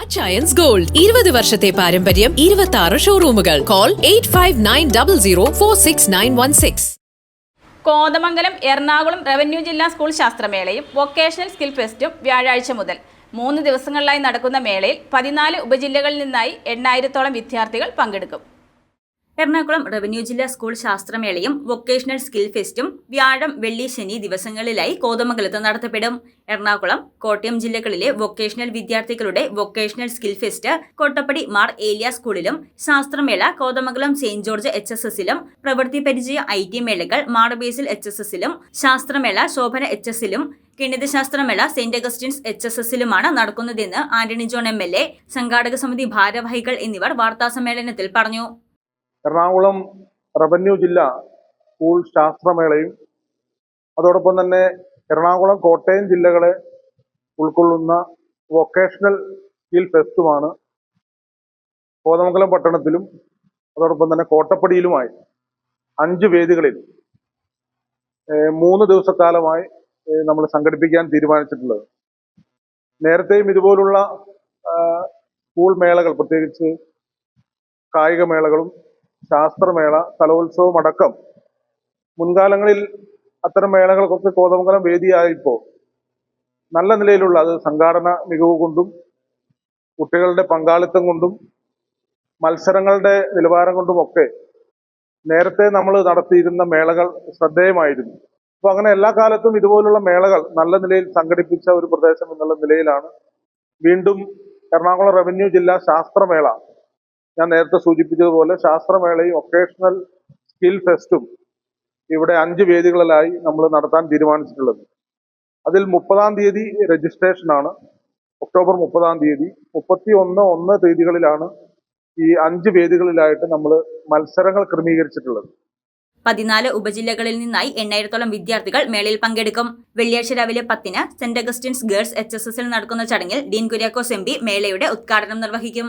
Achayans gold ഇരുപത് വർഷത്തെ പാരമ്പര്യം ഇരുപത്തി ആറ് ഷോറൂമുകൾ call eight five nine double zero four six nine one six Kothamangalam Ernakulam revenue ജില്ലാ സ്കൂൾ ശാസ്ത്രമേളയും വൊക്കേഷണൽ സ്കിൽ ഫെസ്റ്റും വ്യാഴാഴ്ച മുതൽ. മൂന്ന് ദിവസങ്ങളിലായി നടക്കുന്ന മേളയിൽ പതിനാല് ഉപജില്ലകളിൽ നിന്നായി എണ്ണായിരത്തോളം വിദ്യാർത്ഥികൾ പങ്കെടുക്കും. എറണാകുളം റവന്യൂ ജില്ലാ സ്കൂൾ ശാസ്ത്രമേളയും വൊക്കേഷണൽ സ്കിൽ ഫെസ്റ്റും വ്യാഴം വെള്ളി ശനി ദിവസങ്ങളിലായി കോതമംഗലത്ത് നടത്തപ്പെടും. എറണാകുളം കോട്ടയം ജില്ലകളിലെ വൊക്കേഷണൽ വിദ്യാർത്ഥികളുടെ vocational skill fest Kottappady Mar Elia സ്കൂളിലും ശാസ്ത്രമേള Kothamangalam saint George H S എസിലും പ്രവൃത്തി പരിചയ ഐ ടി മേളകൾ മാർബേസിൽ എച്ച് എസ് എസിലും ശാസ്ത്രമേള ശോഭന എച്ച് എസിലും ഗണിതശാസ്ത്രമേള സെന്റ് അഗസ്റ്റിൻസ് എച്ച് എസ് എസിലുമാണ് നടക്കുന്നതെന്ന് Antony John M L A സംഘാടക സമിതി ഭാരവാഹികൾ എന്നിവർ വാർത്താസമ്മേളനത്തിൽ പറഞ്ഞു. എറണാകുളം റവന്യൂ ജില്ല സ്കൂൾ ശാസ്ത്രമേളയും അതോടൊപ്പം തന്നെ എറണാകുളം കോട്ടയം ജില്ലകളെ ഉൾക്കൊള്ളുന്ന വൊക്കേഷണൽ സ്കിൽ ഫെസ്റ്റുമാണ് കോതമംഗലം പട്ടണത്തിലും അതോടൊപ്പം തന്നെ കോട്ടപ്പടിയിലുമായി അഞ്ച് വേദികളിൽ മൂന്ന് ദിവസക്കാലമായി നമ്മൾ സംഘടിപ്പിക്കാൻ തീരുമാനിച്ചിട്ടുള്ളത്. നേരത്തെയും ഇതുപോലുള്ള സ്കൂൾ മേളകൾ പ്രത്യേകിച്ച് കായികമേളകളും ശാസ്ത്രമേള കലോത്സവം അടക്കം. മുൻകാലങ്ങളിൽ അത്തരം മേളകൾക്കൊക്കെ കോതമംഗലം വേദിയായപ്പോൾ നല്ല നിലയിലുള്ള അത് സംഘാടന മികവ് കൊണ്ടും കുട്ടികളുടെ പങ്കാളിത്തം കൊണ്ടും മത്സരങ്ങളുടെ നിലവാരം കൊണ്ടും ഒക്കെ നേരത്തെ നമ്മൾ നടത്തിയിരുന്ന മേളകൾ ശ്രദ്ധേയമായിരുന്നു. അപ്പൊ അങ്ങനെ എല്ലാ കാലത്തും ഇതുപോലുള്ള മേളകൾ നല്ല നിലയിൽ സംഘടിപ്പിച്ച ഒരു പ്രദേശം എന്നുള്ള നിലയിലാണ് വീണ്ടും എറണാകുളം റവന്യൂ ജില്ലാ ശാസ്ത്രമേള ഞാൻ നേരത്തെ സൂചിപ്പിച്ചതുപോലെ ശാസ്ത്രമേളയും ഒക്കേഷണൽ സ്കിൽ ഫെസ്റ്റും ഇവിടെ അഞ്ച് വേദികളിലായി നമ്മൾ നടത്താൻ തീരുമാനിച്ചിട്ടുള്ളത്. അതിൽ മുപ്പതാം തീയതി രജിസ്ട്രേഷനാണ് ഒക്ടോബർ മുപ്പതാം തീയതി. മുപ്പത്തി ഒന്ന് ഒന്ന് തീയതികളിലാണ് ഈ അഞ്ച് വേദികളിലായിട്ട് നമ്മൾ മത്സരങ്ങൾ ക്രമീകരിച്ചിട്ടുള്ളത്. പതിനാല് ഉപജില്ലകളിൽ നിന്നായി എണ്ണായിരത്തോളം വിദ്യാർത്ഥികൾ മേളയിൽ പങ്കെടുക്കും. വെള്ളിയാഴ്ച രാവിലെ പത്തിന് സെന്റ് അഗസ്റ്റിൻസ് ഗേൾസ് എച്ച് നടക്കുന്ന ചടങ്ങിൽ ഡീൻ കുര്യാക്കോസ് എം മേളയുടെ ഉദ്ഘാടനം നിർവഹിക്കും.